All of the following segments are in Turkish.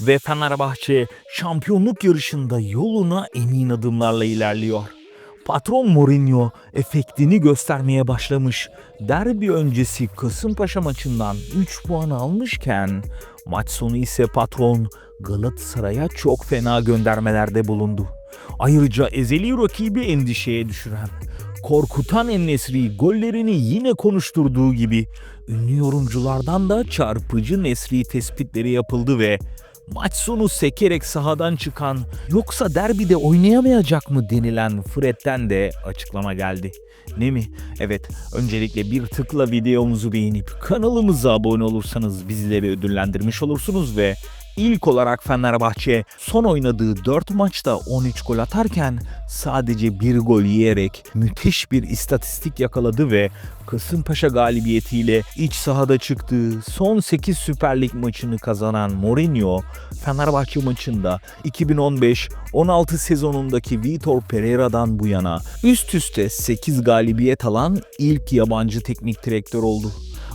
Ve Fenerbahçe şampiyonluk yarışında yoluna emin adımlarla ilerliyor. Patron Mourinho efektini göstermeye başlamış. Derbi öncesi Kasımpaşa maçından 3 puan almışken maç sonu ise patron Galatasaray'a çok fena göndermelerde bulundu. Ayrıca ezeli rakibi endişeye düşüren, korkutan Ennesri gollerini yine konuşturduğu gibi ünlü yorumculardan da çarpıcı Nesri tespitleri yapıldı ve maç sonu sekerek sahadan çıkan yoksa derbide oynayamayacak mı denilen Fred'den de açıklama geldi. Ne mi? Evet, öncelikle bir tıkla videomuzu beğenip kanalımıza abone olursanız bizleri ödüllendirmiş olursunuz ve İlk olarak Fenerbahçe son oynadığı 4 maçta 13 gol atarken sadece 1 gol yiyerek müthiş bir istatistik yakaladı ve Kasımpaşa galibiyetiyle iç sahada çıktığı son 8 Süper Lig maçını kazanan Mourinho, Fenerbahçe maçında 2015-16 sezonundaki Vitor Pereira'dan bu yana üst üste 8 galibiyet alan ilk yabancı teknik direktör oldu.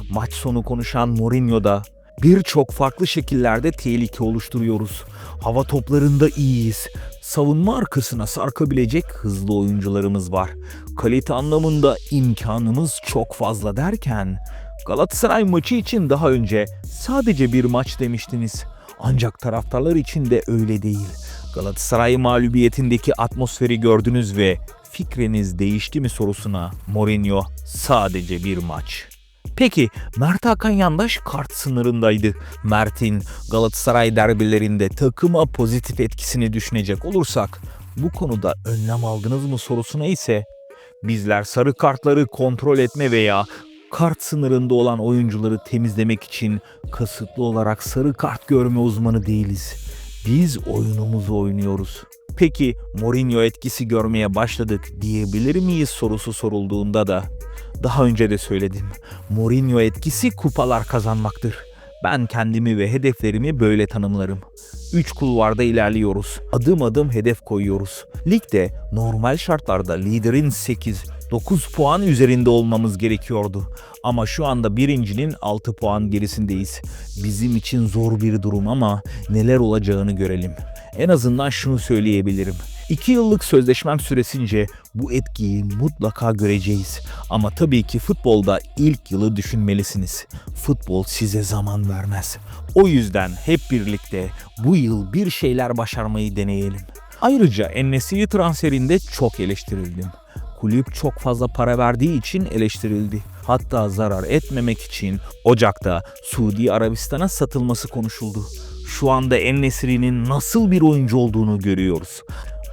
Maç sonu konuşan Mourinho da birçok farklı şekillerde tehlike oluşturuyoruz. Hava toplarında iyiyiz. Savunma arkasına sarkabilecek hızlı oyuncularımız var. Kalite anlamında imkanımız çok fazla derken Galatasaray maçı için daha önce sadece bir maç demiştiniz. Ancak taraftarlar için de öyle değil. Galatasaray mağlubiyetindeki atmosferi gördünüz ve fikriniz değişti mi sorusuna Mourinho sadece bir maç. Peki Mert Hakan Yandaş kart sınırındaydı. Mert'in Galatasaray derbilerinde takıma pozitif etkisini düşünecek olursak bu konuda önlem aldınız mı sorusuna ise bizler sarı kartları kontrol etme veya kart sınırında olan oyuncuları temizlemek için kasıtlı olarak sarı kart görme uzmanı değiliz. Biz oyunumuzu oynuyoruz. Peki Mourinho etkisi görmeye başladık diyebilir miyiz sorusu sorulduğunda da daha önce de söyledim. Mourinho etkisi kupalar kazanmaktır. Ben kendimi ve hedeflerimi böyle tanımlarım. 3 kulvarda ilerliyoruz. Adım adım hedef koyuyoruz. Ligde normal şartlarda liderin 8, 9 puan üzerinde olmamız gerekiyordu. Ama şu anda birincinin 6 puan gerisindeyiz. Bizim için zor bir durum ama neler olacağını görelim. En azından şunu söyleyebilirim. 2 yıllık sözleşmem süresince bu etkiyi mutlaka göreceğiz. Ama tabii ki futbolda ilk yılı düşünmelisiniz. Futbol size zaman vermez. O yüzden hep birlikte bu yıl bir şeyler başarmayı deneyelim. Ayrıca Enesiri transferinde çok eleştirildim. Kulüp çok fazla para verdiği için eleştirildi. Hatta zarar etmemek için Ocak'ta Suudi Arabistan'a satılması konuşuldu. Şu anda Ennesiri'nin nasıl bir oyuncu olduğunu görüyoruz.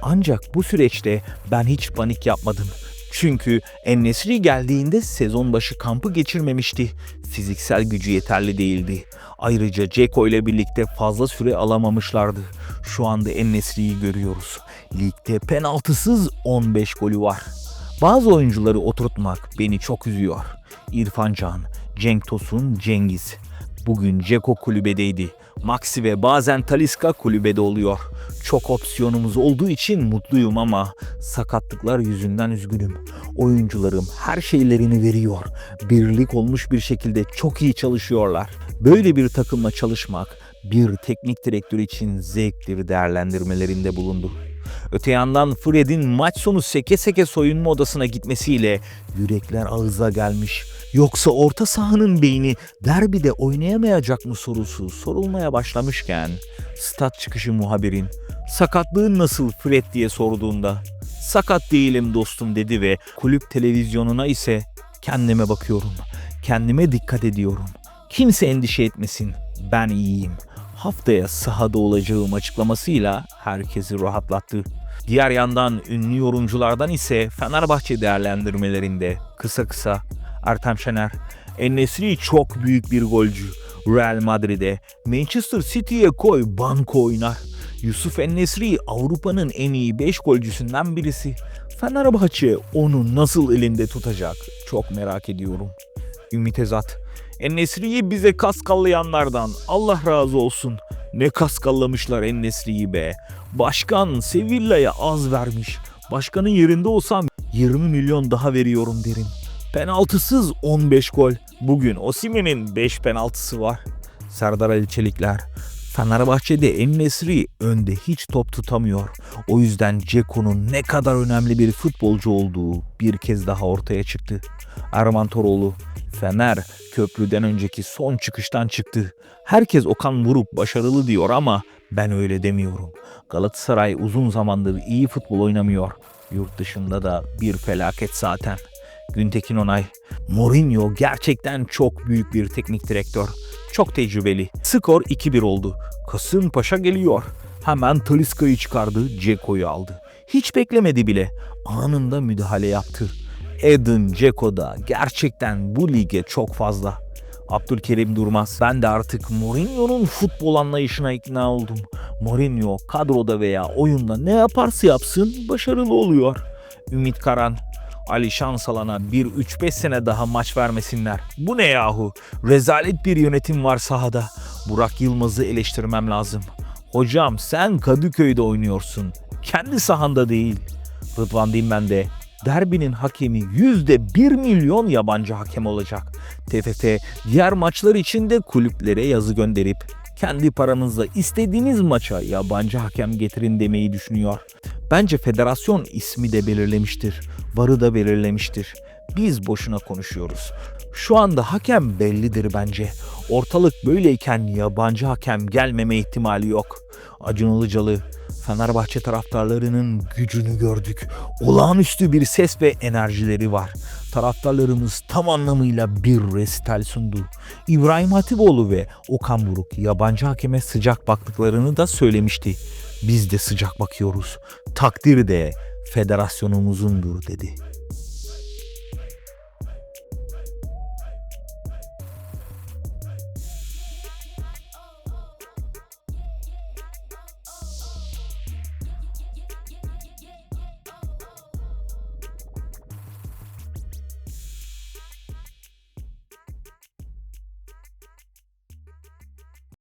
Ancak bu süreçte ben hiç panik yapmadım. Çünkü Ennesri geldiğinde sezon başı kampı geçirmemişti. Fiziksel gücü yeterli değildi. Ayrıca Ceko ile birlikte fazla süre alamamışlardı. Şu anda Ennesri'yi görüyoruz. Ligde penaltısız 15 golü var. Bazı oyuncuları oturtmak beni çok üzüyor. İrfan Can, Cenk Tosun, Cengiz. Bugün Ceko kulübedeydi. Maxi ve bazen Taliska kulübede oluyor. Çok opsiyonumuz olduğu için mutluyum ama sakatlıklar yüzünden üzgünüm. Oyuncularım her şeylerini veriyor. Birlik olmuş bir şekilde çok iyi çalışıyorlar. Böyle bir takımla çalışmak bir teknik direktör için zevktir değerlendirmelerinde bulundu. Öte yandan Fred'in maç sonu seke seke soyunma odasına gitmesiyle yürekler ağıza gelmiş. Yoksa orta sahanın beyni derbide oynayamayacak mı sorusu sorulmaya başlamışken stat çıkışı muhabirin sakatlığın nasıl Fred diye sorduğunda sakat değilim dostum dedi ve kulüp televizyonuna ise kendime bakıyorum. Kendime dikkat ediyorum. Kimse endişe etmesin. Ben iyiyim. Haftaya sahada olacağım açıklamasıyla herkesi rahatlattı. Diğer yandan ünlü yorumculardan ise Fenerbahçe değerlendirmelerinde kısa kısa Ertem Şener, Enesri çok büyük bir golcü. Real Madrid'e, Manchester City'ye koy banko oynar. Yusuf Enesri Avrupa'nın en iyi 5 golcüsünden birisi. Fenerbahçe onu nasıl elinde tutacak çok merak ediyorum. Ümit Ezat, Enesri'yi bize kaskallayanlardan Allah razı olsun. Ne kaskallamışlar Enesri'yi be. Başkan Sevilla'ya az vermiş. Başkanın yerinde olsam 20 milyon daha veriyorum derim. Penaltısız 15 gol. Bugün Osimen'in 5 penaltısı var. Serdar Ali Çelikler. Fenerbahçe'de En-Nesyri önde hiç top tutamıyor. O yüzden Ceko'nun ne kadar önemli bir futbolcu olduğu bir kez daha ortaya çıktı. Erman Toroğlu, Fener köprüden önceki son çıkıştan çıktı. Herkes Okan Buruk başarılı diyor ama ben öyle demiyorum. Galatasaray uzun zamandır iyi futbol oynamıyor. Yurt dışında da bir felaket zaten. Güntekin Onay, Mourinho gerçekten çok büyük bir teknik direktör. Çok tecrübeli. Skor 2-1 oldu. Kasımpaşa geliyor. Hemen Taliska'yı çıkardı, Ceko'yu aldı. Hiç beklemedi bile. Anında müdahale yaptı. Edin Dzeko da gerçekten bu lige çok fazla. Abdülkerim Durmaz. Ben de artık Mourinho'nun futbol anlayışına ikna oldum. Mourinho kadroda veya oyunda ne yaparsa yapsın başarılı oluyor. Ümit Karan. Ali Şansalan'a bir 3-5 sene daha maç vermesinler. Bu ne yahu? Rezalet bir yönetim var sahada. Burak Yılmaz'ı eleştirmem lazım. Hocam sen Kadıköy'de oynuyorsun. Kendi sahanda değil. Rıdvan Dilmen de derbinin hakemi yüzde 1 milyon yabancı hakem olacak. TFF diğer maçlar için de kulüplere yazı gönderip kendi paranızla istediğiniz maça yabancı hakem getirin demeyi düşünüyor. Bence federasyon ismi de belirlemiştir. Varı da belirlemiştir. Biz boşuna konuşuyoruz. Şu anda hakem bellidir bence. Ortalık böyleyken yabancı hakem gelmeme ihtimali yok. Acun Ilıcalı, Fenerbahçe taraftarlarının gücünü gördük. Olağanüstü bir ses ve enerjileri var. Taraftarlarımız tam anlamıyla bir resital sundu. İbrahim Hatipoğlu ve Okan Buruk yabancı hakeme sıcak baktıklarını da söylemişti. Biz de sıcak bakıyoruz. Takdir de federasyonumuzundur dedi.